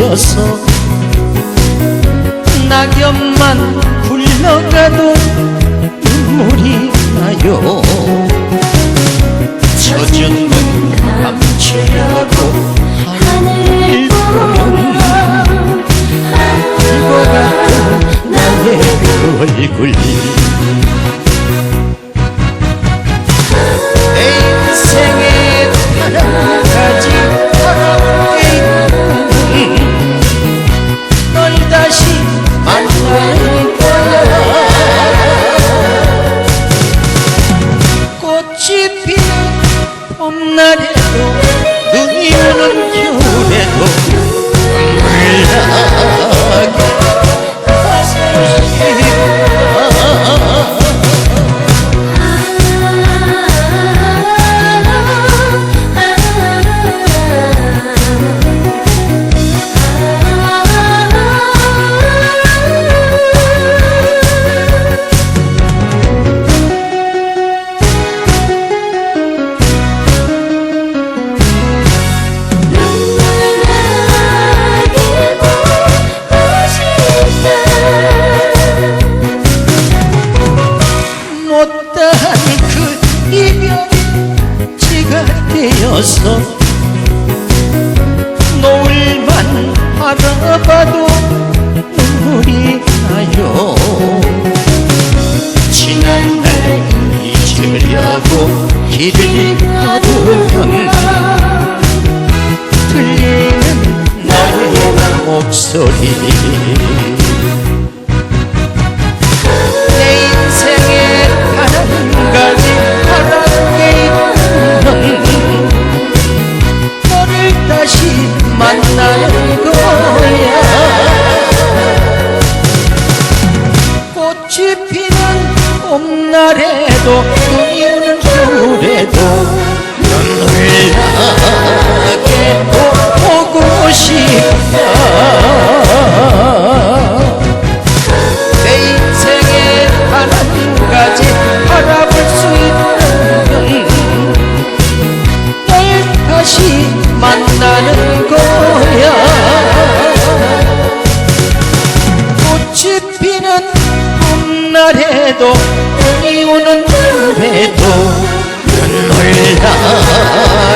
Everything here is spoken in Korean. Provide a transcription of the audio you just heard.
되어서 낙엽만 굴러가도 눈물이 나요. 젖은 눈 감추려고 하늘을 보면 이거 같은 나의 그 얼굴 꽃이 봄날에 되어서 노을만 바라봐도 눈물이 나요. 지난 날 잊으려고 길을 가두면 들리는 너의 목소리 날에도 눈이 오는 겨울에도 눈물 나게 보고 싶다 내 인생에 단한 가지 바라볼 수 있다면 널 다시 만나는 날에도 눈이 오는 밤에도 눈물 나.